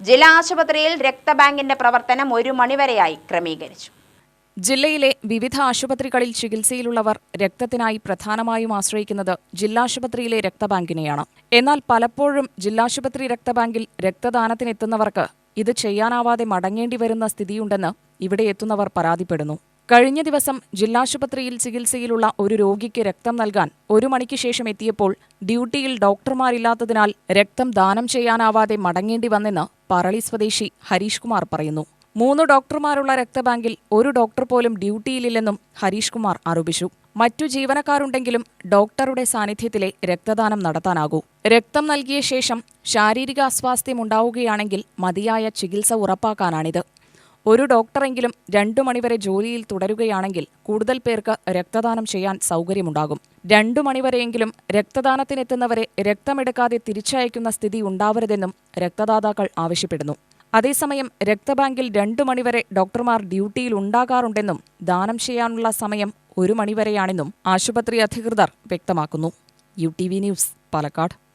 ജില്ലാ ആശുപത്രിയിൽ രക്തബാങ്കിന്റെ പ്രവർത്തനം ഒരു മണിവരെയായി ക്രമീകരിച്ചു. ജില്ലയിലെ വിവിധ ആശുപത്രികളിൽ ചികിത്സയിലുള്ളവർ രക്തത്തിനായി പ്രധാനമായും ആശ്രയിക്കുന്നത് ജില്ലാശുപത്രിയിലെ രക്തബാങ്കിനെയാണ്. എന്നാൽ പലപ്പോഴും ജില്ലാശുപത്രി രക്തബാങ്കിൽ രക്തദാനത്തിനെത്തുന്നവർക്ക് ഇത് ചെയ്യാനാവാതെ മടങ്ങേണ്ടി വരുന്ന സ്ഥിതിയുണ്ടെന്ന് ഇവിടെ എത്തുന്നവർ പരാതിപ്പെടുന്നു. കഴിഞ്ഞ ദിവസം ജില്ലാശുപത്രിയിൽ ചികിത്സയിലുള്ള ഒരു രോഗിക്ക് രക്തം നൽകാൻ ഒരു മണിക്ക് ശേഷം എത്തിയപ്പോൾ ഡ്യൂട്ടിയിൽ ഡോക്ടർമാരില്ലാത്തതിനാൽ രക്തം ദാനം ചെയ്യാനാവാതെ മടങ്ങേണ്ടി വന്നെന്ന് പറളി സ്വദേശി ഹരീഷ് കുമാർ പറയുന്നു. മൂന്ന് ഡോക്ടർമാരുള്ള രക്തബാങ്കിൽ ഒരു ഡോക്ടർ പോലും ഡ്യൂട്ടിയിലില്ലെന്നും ഹരീഷ് കുമാർ ആരോപിച്ചു. മറ്റു ജീവനക്കാരുണ്ടെങ്കിലും ഡോക്ടറുടെ സാന്നിധ്യത്തിലെ രക്തദാനം നടത്താനാകൂ. രക്തം നൽകിയ ശേഷം ശാരീരിക അസ്വാസ്ഥ്യമുണ്ടാവുകയാണെങ്കിൽ മതിയായ ചികിത്സ ഉറപ്പാക്കാനാണിത്. ഒരു ഡോക്ടറെങ്കിലും രണ്ടു മണിവരെ ജോലിയിൽ തുടരുകയാണെങ്കിൽ കൂടുതൽ പേർക്ക് രക്തദാനം ചെയ്യാൻ സൗകര്യമുണ്ടാകും. രണ്ടു മണിവരെയെങ്കിലും രക്തദാനത്തിനെത്തുന്നവരെ രക്തമെടുക്കാതെ തിരിച്ചയക്കുന്ന സ്ഥിതി ഉണ്ടാവരുതെന്നും രക്തദാതാക്കൾ ആവശ്യപ്പെടുന്നു. അതേസമയം രക്തബാങ്കിൽ രണ്ടു മണിവരെ ഡോക്ടർമാർ ഡ്യൂട്ടിയിൽ ഉണ്ടാകാറുണ്ടെന്നും ദാനം ചെയ്യാനുള്ള സമയം ഒരു മണിവരെയാണെന്നും ആശുപത്രി അധികൃതർ വ്യക്തമാക്കുന്നു. U T V news Palakkad.